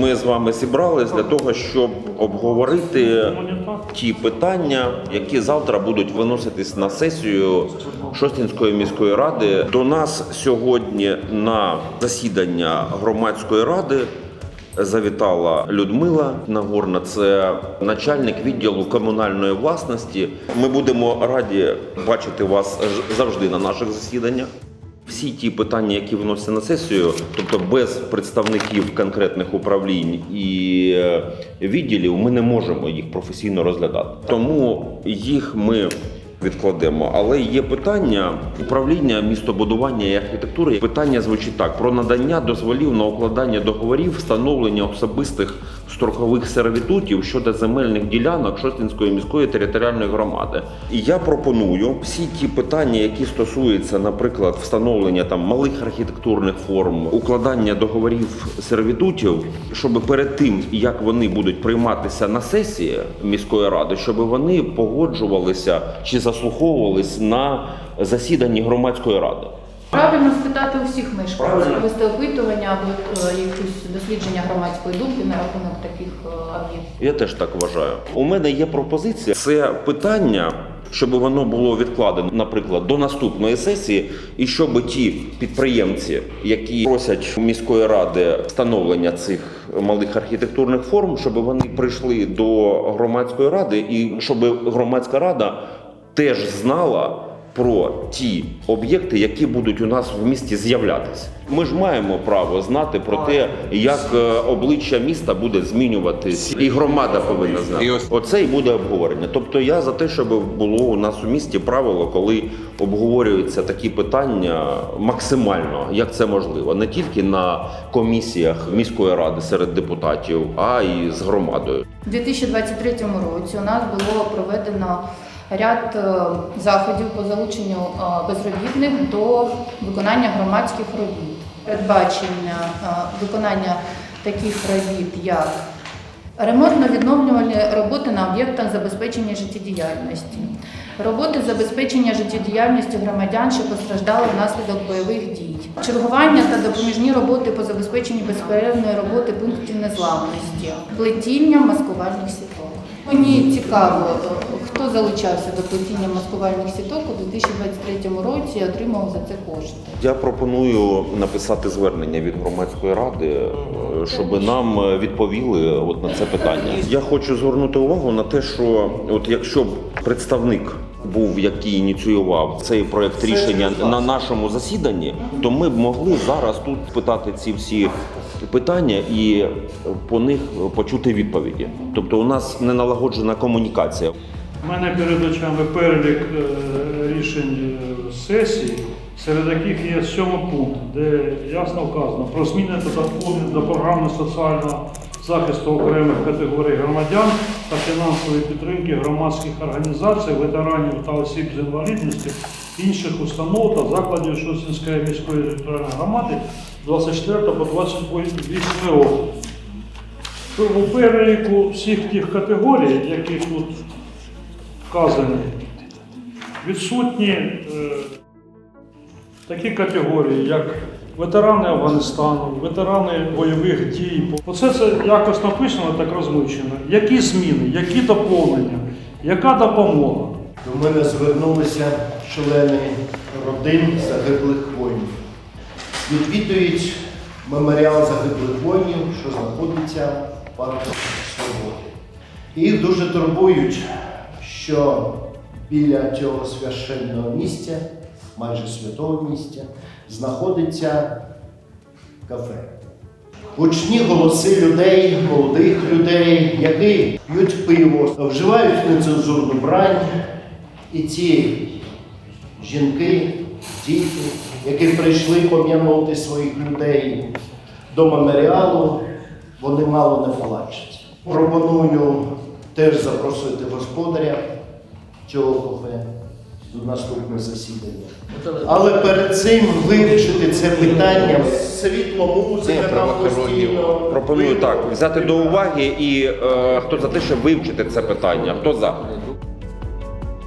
Ми з вами зібрались для того, щоб обговорити ті питання, які завтра будуть виноситись на сесію Шостінської міської ради. До нас сьогодні на засідання громадської ради. Завітала Людмила Нагорна, це начальник відділу комунальної власності. Ми будемо раді бачити вас завжди на наших засіданнях. Всі ті питання, які вносяться на сесію, тобто без представників конкретних управлінь і е, відділів, ми не можемо їх професійно розглядати. Тому їх ми відкладемо. Але є питання управління містобудування і архітектури. Питання звучить так: про надання дозволів на укладання договорів, встановлення особистих строкових сервітутів щодо земельних ділянок Шостинської міської територіальної громади. І я пропоную всі ті питання, які стосуються, наприклад, встановлення там малих архітектурних форм, укладання договорів сервітутів, щоб перед тим як вони будуть прийматися на сесії міської ради, щоб вони погоджувалися чи заслуховувались на засіданні громадської ради. Правильно спитати у всіх мешканців, провести опитування або е, якусь дослідження громадської думки на рахунок таких е, об'єктів. Я теж так вважаю. У мене є пропозиція. Це питання, щоб воно було відкладено, наприклад, до наступної сесії, і щоб ті підприємці, які просять у міської ради встановлення цих малих архітектурних форм, щоб вони прийшли до громадської ради, і щоб громадська рада теж знала. Про ті об'єкти, які будуть у нас в місті з'являтися, ми ж маємо право знати про те, як е, обличчя міста буде змінюватись, і громада повинна знати. Оце і буде обговорення. Тобто я за те, щоб було у нас у місті правило, коли обговорюються такі питання максимально, як це можливо, не тільки на комісіях міської ради серед депутатів, а й з громадою. У 2023 році у нас було проведено ряд е, заходів по залученню е, безробітних до виконання громадських робіт. Передбачення е, виконання таких робіт, як ремонтно-відновлювальні роботи на об'єктах забезпечення життєдіяльності, роботи забезпечення життєдіяльності громадян, що постраждали внаслідок бойових дій, чергування та допоміжні роботи по забезпеченню безперервної роботи пунктів незламності, плетіння маскувальних сіток. Мені цікаво, хто залучався до плетіння маскувальних сіток у 2023 році і отримав за це кошти. Я пропоную написати звернення від громадської ради, е, щоб нам відповіли от на це питання. Я хочу звернути увагу на те, що от якщо б представник був, який ініціював цей проект рішення на нашому засіданні, то ми б могли зараз тут питати ці всі питання і по них почути відповіді. Тобто, у нас не налагоджена комунікація. У мене перед очами перелік е, рішень е, сесії, серед яких є сьомий пункт, де ясно вказано про зміни та доповнення до програми соціального захисту окремих категорій громадян та фінансової підтримки громадських організацій, ветеранів та осіб з інвалідністю, інших установ та закладів Шосінської міської територіальної громади 24 по 28 роки. У переліку всіх тих категорій, які тут вказані, відсутні е, такі категорії, як ветерани Афганістану, ветерани бойових дій. Оце це якось написано, так розмичено. Які зміни, які доповнення, яка допомога? До мене звернулися члени родин загиблих воїнів. Відвідують меморіал загиблих воїнів, що знаходиться в парку Свободи. Їх дуже турбують, що біля цього священного місця, майже святого місця, знаходиться кафе. Гучні голоси людей, молодих людей, які п'ють пиво, вживають нецензурну брань. І ці жінки, діти, які прийшли пом'янути своїх людей до меморіалу, вони мало не плачуть. Пропоную теж запросити господаря цього кафе до наступного засідання. Але перед цим вивчити це питання світло, музика, там постійно. Пропоную так взяти до уваги і е, хто за те, щоб вивчити це питання, хто за.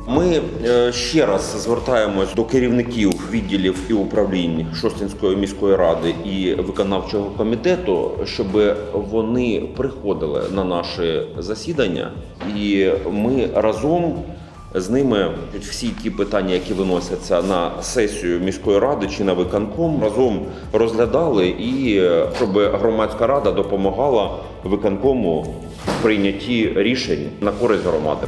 Ми е, ще раз звертаємось до керівників відділів і управлінь Шостинської міської ради і виконавчого комітету, щоб вони приходили на наші засідання, і ми разом з ними всі ті питання, які виносяться на сесію міської ради чи на виконком, разом розглядали, і щоб громадська рада допомагала виконкому в прийнятті рішень на користь громади.